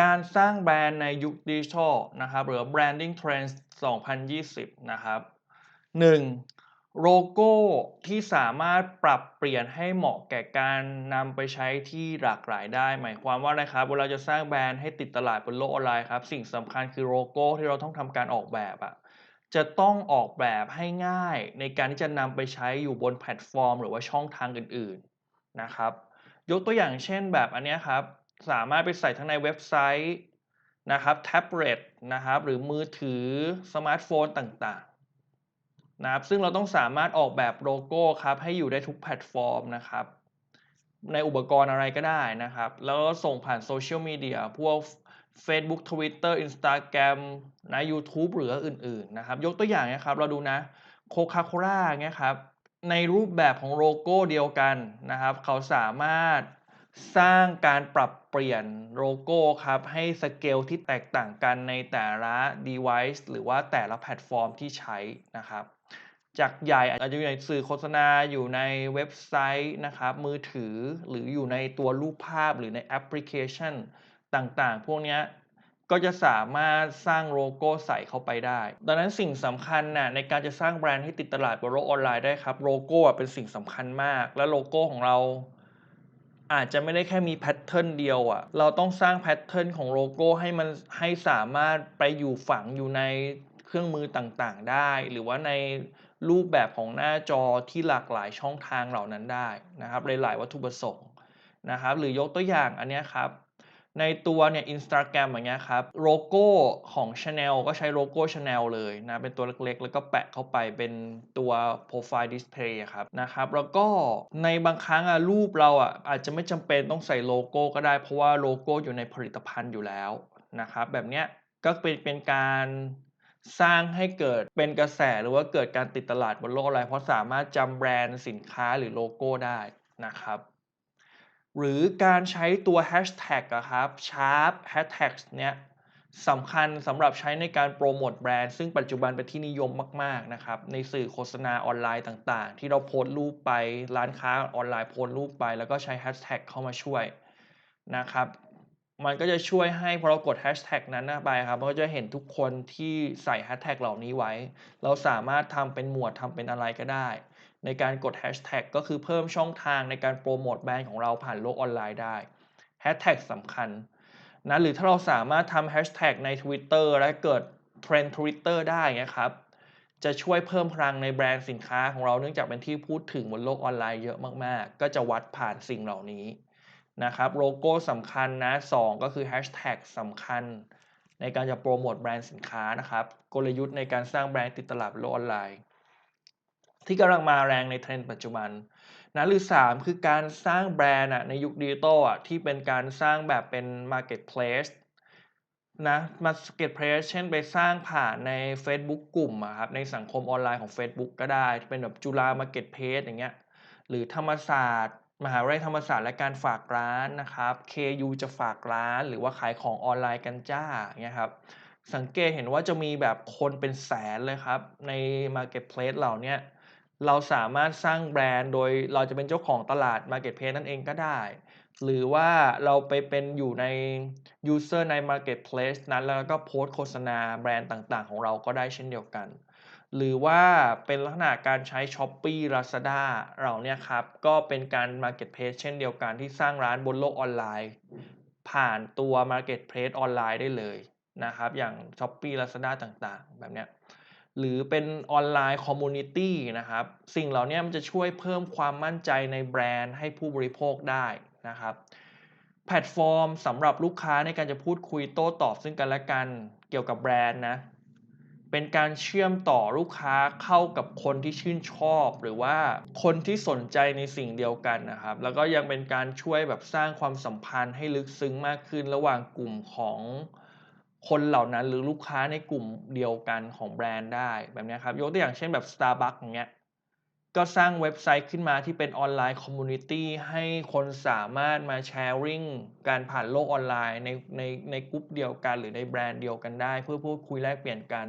การสร้างแบรนด์ในยุคดิจิทัลนะครับหรือ branding trends 2020 นะครับ 1. โลโก้ที่สามารถปรับเปลี่ยนให้เหมาะแก่การนำไปใช้ที่หลากหลายได้ หมายความว่าอะไรครับเวลาจะสร้างแบรนด์ให้ติดตลาดบนโลกออนไลน์ครับ สิ่งสำคัญคือโลโก้ที่เราต้องทำการออกแบบอะจะต้องออกแบบให้ง่ายในการที่จะนำไปใช้อยู่บนแพลตฟอร์ม หรือว่าช่องทางอื่น ๆนะครับ ยกตัวอย่างเช่นแบบอันนี้ครับ สามารถไปใส่ทั้งในเว็บไซต์นะครับแท็บเล็ตนะครับหรือมือถือสมาร์ทโฟนต่างๆนะครับซึ่งเราต้องสามารถออกแบบโลโก้ครับให้อยู่ได้ทุกแพลตฟอร์มนะครับ ในอุปกรณ์อะไรก็ได้นะครับ แล้วก็ส่งผ่านโซเชียลมีเดียพวก Facebook Twitter Instagram นะ YouTube หรืออื่นๆนะครับ ยกตัวอย่างนะครับเราดูนะโคคาโคล่าเงี้ยครับในรูปแบบของโลโก้เดียวกันนะครับ เขาสามารถสร้างการปรับ เปลี่ยนโลโก้ครับ ให้สเกลที่แตกต่างกันในแต่ละ device หรือว่าแต่ละแพลตฟอร์มที่ใช้นะครับ จากใหญ่อาจจะอยู่ในสื่อโฆษณาอยู่ในเว็บไซต์นะครับมือถือหรืออยู่ในตัวรูปภาพหรือในแอปพลิเคชันต่างๆ พวกนี้ก็จะสามารถสร้างโลโก้ใส่เข้าไปได้ ดังนั้นสิ่งสำคัญนะ่ะในการจะสร้างแบรนด์ให้ติดตลาดบนโลกออนไลน์ได้ครับ โลโก้เป็นสิ่งสำคัญมาก และโลโก้ของเรา อาจจะไม่ได้แค่มีแพทเทิร์นเดียวอะ่ะ เราต้องสร้างแพทเทิร์นของโลโก้ให้มันให้สามารถไปอยู่ฝังอยู่ในเครื่องมือต่างๆได้ หรือว่าในรูปแบบของหน้าจอที่หลากหลายช่องทางเหล่านั้นได้นะครับหลายๆวัตถุประสงค์นะครับ หรือยกตัวอย่างอันนี้ครับ ในตัวเนี่ยอินสตาแกรมอย่างเงี้ยครับโลโก้ของ Chanel ก็ใช้โลโก้ Chanel เลยนะ เป็นตัวเล็กๆ แล้วก็แปะเข้าไปเป็นตัวโปรไฟล์ดิสเพลย์ครับนะครับ แล้วก็ในบางครั้งอะรูปเราอะอาจจะไม่จำเป็นต้องใส่โลโก้ก็ได้เพราะว่าโลโก้อยู่ในผลิตภัณฑ์อยู่แล้วนะครับ แบบเนี้ยก็เป็นเป็นการสร้างให้เกิดเป็นกระแสหรือว่าเกิดการติดตลาดบนโลกออนไลน์เพราะสามารถจำแบรนด์สินค้าหรือโลโก้ได้นะครับ หรือการใช้ตัว Hashtag อะครับ Sharp Hashtag เนี้ยสำคัญสำหรับใช้ในการโปรโมทแบรนด์ซึ่งปัจจุบันเป็นที่นิยมมากๆนะครับในสื่อโฆษณาออนไลน์ต่างๆ ที่เราโพสต์รูปไปร้านค้าออนไลน์โพสต์รูปไป แล้วก็ใช้ Hashtag เข้ามาช่วยนะครับมันก็จะช่วยให้พอเรากด Hashtag นั้นไปครับมันก็จะเห็นทุกคนที่ใส่ Hashtag เหล่านี้ไว้ เราสามารถทำเป็นหมวดทำเป็นอะไรก็ได้ ในการกด Hashtag ก็คือเพิ่มช่องทางในการโปรโมทแบรนด์ของเราผ่านโลกออนไลน์ได้ Hashtag สำคัญนะหรือถ้าเราสามารถทำ Hashtag ใน Twitter และเกิดเทรนด์ Twitter ได้นะครับจะช่วยเพิ่มพลังในแบรนด์สินค้าของเราเนื่องจากเป็นที่พูดถึงบนโลกออนไลน์เยอะมากๆ ก็จะวัดผ่านสิ่งเหล่านี้นะครับโลโก้สำคัญนะ 2 ก็คือ Hashtag สำคัญ ในการจะโปรโมทแบรนด์สินค้านะครับ กลยุทธ์ในการสร้างแบรนด์ติดตลาดโลกออนไลน์ ที่กำลังมาแรงในเทรนด์ปัจจุบันนะหรือ 3 คือการสร้างแบรนด์ในยุคดิจิตอลที่เป็นการสร้างแบบเป็น Marketplace นะ Marketplace เช่นไปสร้างผ่านใน Facebook กลุ่มครับในสังคมออนไลน์ของ Facebook ก็ได้ เป็นแบบจุฬา Marketplace อย่างเงี้ยหรือธรรมศาสตร์ มหาวิทยาลัยธรรมศาสตร์และการฝากร้านนะครับ KU จะฝากร้าน หรือว่าขายของออนไลน์กันจ้าเงี้ยครับสังเกตเห็นว่าจะมีแบบคนเป็นแสนเลยครับใน Marketplace เหล่านี้ เราสามารถสร้างแบรนด์โดยเราจะเป็นเจ้าของตลาด Marketplace นั่นเองก็ได้ หรือว่าเราไปเป็นอยู่ใน User ใน Marketplace นั้นแล้วก็โพสต์โฆษณาแบรนด์ต่างๆ ของเราก็ได้เช่นเดียวกัน หรือว่าเป็นลักษณะการใช้ s h อ p e e Lazada เราเนี่ยครับ ก็เป็นการ Marketplace เช่นเดียวกันที่สร้างร้านบนโลกออนไลน์ ผ่านตัว Marketplace ออนไลน์ได้เลยนะครับ อย่าง s h อ p e e Lazada ต่างๆ แบบเนี้ย หรือเป็นออนไลน์คอมมูนิตี้นะครับ สิ่งเหล่านี้มันจะช่วยเพิ่มความมั่นใจในแบรนด์ให้ผู้บริโภคได้นะครับ แพลตฟอร์มสำหรับลูกค้าในการจะพูดคุยโต้ตอบซึ่งกันและกันเกี่ยวกับแบรนด์นะ เป็นการเชื่อมต่อลูกค้าเข้ากับคนที่ชื่นชอบ หรือว่าคนที่สนใจในสิ่งเดียวกันนะครับ แล้วก็ยังเป็นการช่วยแบบสร้างความสัมพันธ์ให้ลึกซึ้งมากขึ้นระหว่างกลุ่มของ คนเหล่านั้นหรือลูกค้าในกลุ่มเดียวกันของแบรนด์ได้แบบนี้ครับยกตัวอย่างเช่นแบบ Starbucks อย่างเงี้ยก็สร้างเว็บไซต์ขึ้นมาที่เป็นออนไลน์คอมมูนิตี้ให้คนสามารถมาแชร์ริงการผ่านโลกออนไลน์ในในในกลุ่มเดียวกัน หรือในแบรนด์เดียวกันได้ เพื่อพูดคุยแลกเปลี่ยนกัน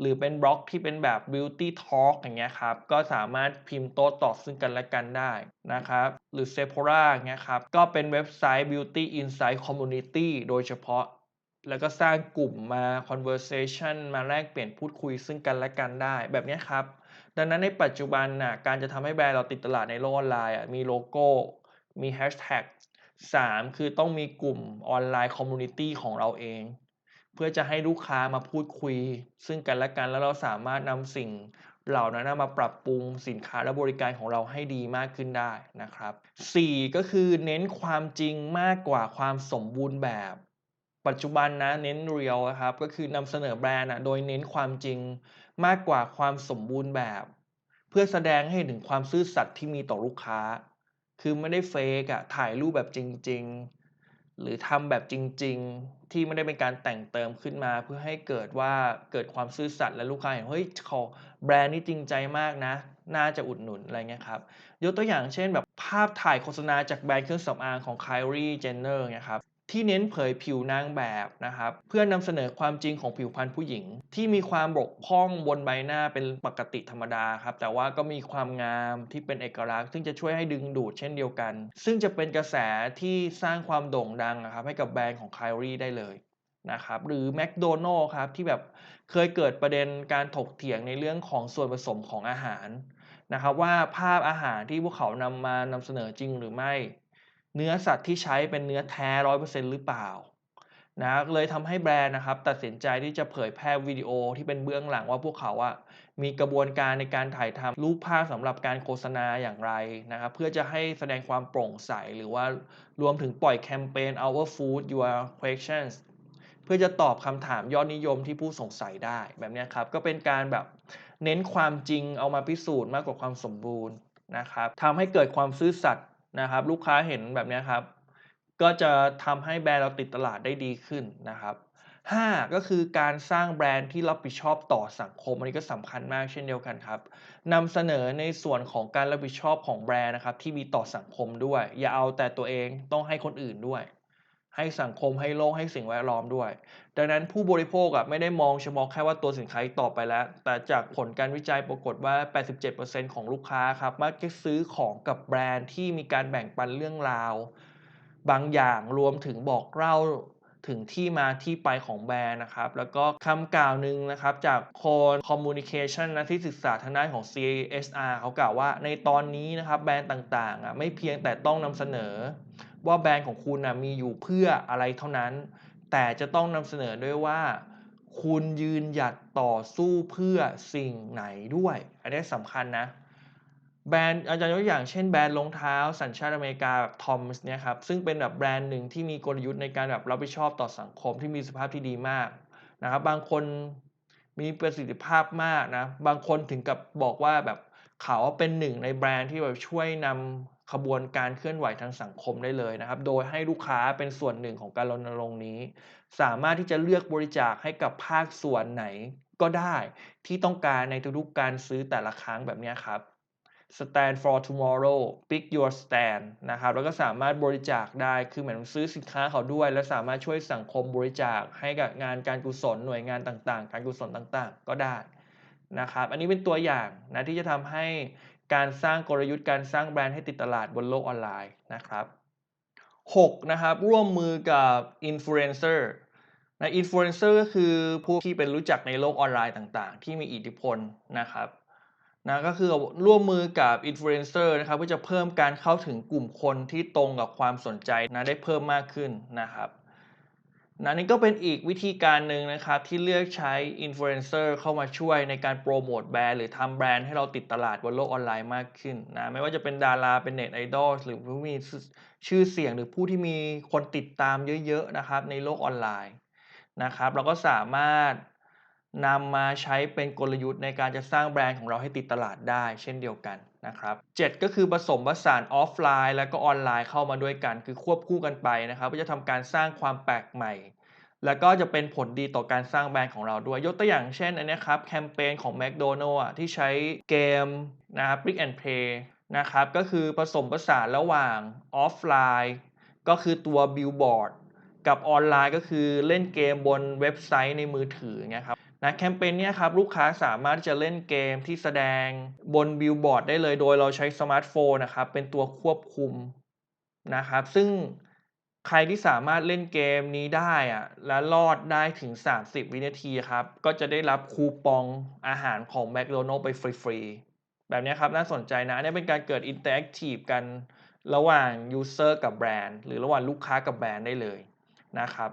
หรือเป็นบล็อกที่เป็นแบบ Beauty Talk อย่างเงี้ยครับ ก็สามารถพิมพ์โต้ตอบซึ่งกันและกันได้นะครับ หรือ Sephora อย่างเงี้ยครับ ก็เป็นเว็บไซต์ Beauty Insight Community โดยเฉพาะ แล้วก็สร้างกลุ่มมา conversation มาแลกเปลี่ยนพูดคุยซึ่งกันและกันได้แบบนี้ครับ ดังนั้นในปัจจุบันน่ะการจะทำให้แบรนด์เราติดตลาดในโลกออนไลน์อะมีโลโก้ มีแฮชแท็กสามคือต้องมีกลุ่มออนไลน์คอมมูนิตี้ของเราเอง เพื่อจะให้ลูกค้ามาพูดคุย ซึ่งกันและกันแล้วเราสามารถนำสิ่งเหล่านั้นมาปรับปรุงสินค้าและบริการของเราให้ดีมากขึ้นได้นะครับ 4 ก็คือเน้นความจริงมากกว่าความสมบูรณ์แบบ ปัจจุบันนะเน้นเรียลครับก็คือนำเสนอแบรนด์อะโดยเน้นความจริงมากกว่าความสมบูรณ์แบบ เพื่อแสดงให้ถึงความซื่อสัตย์ที่มีต่อลูกค้า คือไม่ได้เฟกอะถ่ายรูปแบบจริง ๆ หรือทำแบบจริง ๆ ที่ไม่ได้เป็นการแต่งเติมขึ้นมา เพื่อให้เกิดว่าเกิดความซื่อสัตย์และลูกค้าเห็นเฮ้ยเขาแบรนด์นี้จริงใจมากนะน่าจะอุดหนุนอะไรเงี้ยครับ ยกตัวอย่างเช่นแบบภาพถ่ายโฆษณาจากแบรนด์เครื่องสำอางของ Kylie Jenner เนี่ยครับ ที่เน้นเผยผิวนางแบบนะครับ เพื่อนำเสนอความจริงของผิวพรรณผู้หญิง ที่มีความบกพร่องบนใบหน้าเป็นปกติธรรมดาครับ แต่ว่าก็มีความงามที่เป็นเอกลักษณ์ ซึ่งจะช่วยให้ดึงดูดเช่นเดียวกัน ซึ่งจะเป็นกระแสที่สร้างความโด่งดังนะครับให้กับแบรนด์ของ Kylie ได้เลยนะครับหรือ McDonald ครับที่แบบเคยเกิดประเด็นการถกเถียงในเรื่องของส่วนผสมของอาหารนะครับว่าภาพอาหารที่พวกเขานำมานำเสนอจริงหรือไม่ เนื้อสัตว์ที่ใช้เป็นเนื้อแท้ร้อยเปอร์เซ็นหรือเปล่านะเลยทำให้แบรนด์นะครับตัดสินใจที่จะเผยแพร่วิดีโอที่เป็นเบื้องหลังว่าพวกเขาอะมีกระบวนการในการถ่ายทำรูปภาพสำหรับการโฆษณาอย่างไรนะครับเพื่อจะให้แสดงความโปร่งใส หรือว่ารวมถึงปล่อยแคมเปญ Our Food Your Questions เพื่อจะตอบคำถามยอดนิยมที่ผู้สงสัยได้แบบนี้ครับก็เป็นการแบบเน้นความจริงเอามาพิสูจน์มากกว่าความสมบูรณ์นะครับทำให้เกิดความซื่อสัตย์ นะครับ ลูกค้าเห็นแบบนี้ครับ ก็จะทำให้แบรนด์เราติดตลาดได้ดีขึ้นนะครับ 5 ก็คือการสร้างแบรนด์ที่รับผิดชอบต่อสังคม อันนี้ก็สำคัญมากเช่นเดียวกันครับนำเสนอในส่วนของการรับผิดชอบของแบรนด์นะครับที่มีต่อสังคมด้วย อย่าเอาแต่ตัวเองต้องให้คนอื่นด้วย ให้สังคมให้โลกให้สิ่งแวดล้อมด้วย ดังนั้นผู้บริโภคอะไม่ได้มองเฉพาะแค่ว่าตัวสินค้าต่อไปแล้ว แต่จากผลการวิจัยปรากฏว่า 87%ของลูกค้าครับมักจะซื้อของกับแบรนด์ที่มีการแบ่งปันเรื่องราว บางอย่างรวมถึงบอกเล่า ถึงที่มาที่ไปของแบรนด์นะครับ แล้วก็คำกล่าวหนึ่งนะครับ จากโคน Communication นะที่ศึกษาทางด้านของ CSR เขากล่าวว่าในตอนนี้นะครับแบรนด์ต่างๆอะไม่เพียงแต่ต้องนำเสนอ ว่าแบรนด์ของคุณนะมีอยู่เพื่ออะไรเท่านั้น แต่จะต้องนำเสนอด้วยว่า คุณยืนหยัดต่อสู้เพื่อสิ่งไหนด้วย อันนี้สำคัญนะ แบรนด์อาจารย์ยกตัวอย่างเช่นแบรนด์รองเท้าสัญชาติอเมริกาแบบทอมส์เนี่ยครับซึ่งเป็นแบบแบรนด์หนึ่งที่มีกลยุทธ์ในการแบบรับผิดชอบต่อสังคมที่มีสภาพที่ดีมากนะครับบางคนมีประสิทธิภาพมากนะบางคนถึงกับบอกว่าแบบเขาเป็นหนึ่งในแบรนด์ที่แบบช่วยนำขบวนการเคลื่อนไหวทางสังคมได้เลยนะครับ โดยให้ลูกค้าเป็นส่วนหนึ่งของการรณรงค์นี้ สามารถที่จะเลือกบริจาคให้กับภาคส่วนไหนก็ได้ที่ต้องการในทุกๆการซื้อแต่ละครั้งแบบนี้ครับ stand for tomorrow pick your stand นะครับแล้วก็สามารถบริจาคได้คือเหมือนซื้อสินค้าเขาด้วย และสามารถช่วยสังคมบริจาคให้กับงานการกุศลหน่วยงานต่างๆ การกุศลต่างๆ ก็ได้นะครับอันนี้เป็นตัวอย่างนะที่จะทำให้การสร้างกลยุทธ์การสร้างแบรนด์ให้ติดตลาดบนโลกออนไลน์นะครับ 6. นะครับร่วมมือกับอินฟลูเอนเซอร์นะอินฟลูเอนเซอร์ก็คือผู้ที่เป็นรู้จักในโลกออนไลน์ต่างๆ ที่มีอิทธิพลนะครับ นะก็คือร่วมมือกับอินฟลูเอนเซอร์นะครับเพื่อจะเพิ่มการเข้าถึงกลุ่มคนที่ตรงกับความสนใจนะได้เพิ่มมากขึ้นนะครับนะนี่ก็เป็นอีกวิธีการหนึ่งนะครับ ที่เลือกใช้อินฟลูเอนเซอร์เข้ามาช่วยในการโปรโมทแบรนด์หรือทำแบรนด์ให้เราติดตลาดบนโลกออนไลน์มากขึ้นนะไม่ว่าจะเป็นดาราเป็นเน็ตไอดอลหรือผู้มีชื่อเสียงหรือผู้ที่มีคนติดตามเยอะๆนะครับในโลกออนไลน์นะครับเราก็สามารถ นำมาใช้เป็นกลยุทธ์ในการจะสร้างแบรนด์ของเราให้ติดตลาดได้ เช่นเดียวกันนะครับ7ก็คือผสมผสานออฟไลน์ และก็ออนไลน์เข้ามาด้วยกัน คือควบคู่กันไปนะครับเพื่อจะทำการสร้างความแปลกใหม่ แล้วก็จะเป็นผลดีต่อการสร้างแบรนด์ของเราด้วย ยกตัวอย่างเช่นอันนี้ครับแคมเปญของ McDonald อะที่ใช้เกมนะครับ Brick and Play นะครับก็คือผสมผสานระหว่างออฟไลน์ ก็คือตัว Billboard กับออนไลน์ก็คือเล่นเกมบนเว็บไซต์ในมือถือเงี้ยครับ นะแคมเปญเนี้ยครับลูกค้าสามารถจะเล่นเกมที่แสดงบนบิลบอร์ดได้เลยโดยเราใช้สมาร์ทโฟนนะครับเป็นตัวควบคุมนะครับ ซึ่งใครที่สามารถเล่นเกมนี้ได้อะและรอดได้ถึง 30 วินาทีครับ ก็จะได้รับคูปองอาหารของ McDonald's ไปฟรีๆ แบบนี้ครับน่าสนใจนะอันนี้เป็นการเกิด Interactive กันระหว่าง User กับแบรนด์ หรือระหว่างลูกค้ากับแบรนด์ได้เลยนะครับ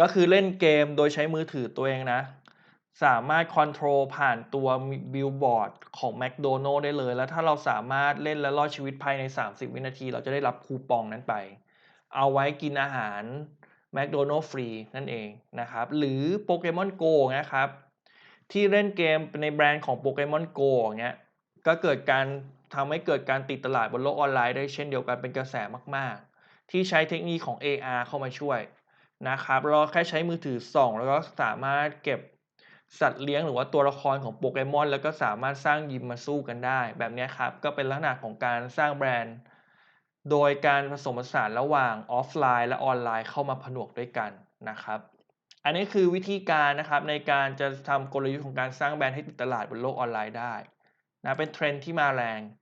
ก็คือเล่นเกมโดยใช้มือถือตัวเองนะ สามารถคอนโทรลผ่านตัวบิลบอร์ดของ McDonald's ได้เลย แล้วถ้าเราสามารถเล่นและรอดชีวิตภายใน 30 วินาที เราจะได้รับคูปองนั้นไป เอาไว้กินอาหาร McDonald's ฟรีนั่นเองนะครับ หรือ Pokemon Go นะครับ ที่เล่นเกมในแบรนด์ของ Pokemon Go อย่างเงี้ยก็เกิดการทำให้เกิดการติดตลาดบนโลกออนไลน์ได้เช่นเดียวกันเป็นกระแสมาก ๆ ที่ใช้เทคโนโลยีของ AR เข้ามาช่วย นะครับเราแค่ใช้มือถือส่องแล้วก็สามารถเก็บสัตว์เลี้ยงหรือว่าตัวละครของโปเกมอนแล้วก็สามารถสร้างยิมมาสู้กันได้ แบบนี้ครับ ก็เป็นลักษณะของการสร้างแบรนด์ โดยการผสมผสานระหว่างออฟไลน์ และออนไลน์เข้ามาผนวกด้วยกันนะครับ อันนี้คือวิธีการนะครับในการจะทำกลยุทธ์ของการสร้างแบรนด์ให้ติดตลาดบนโลกออนไลน์ได้นะเป็นเทรนด์ที่มาแรง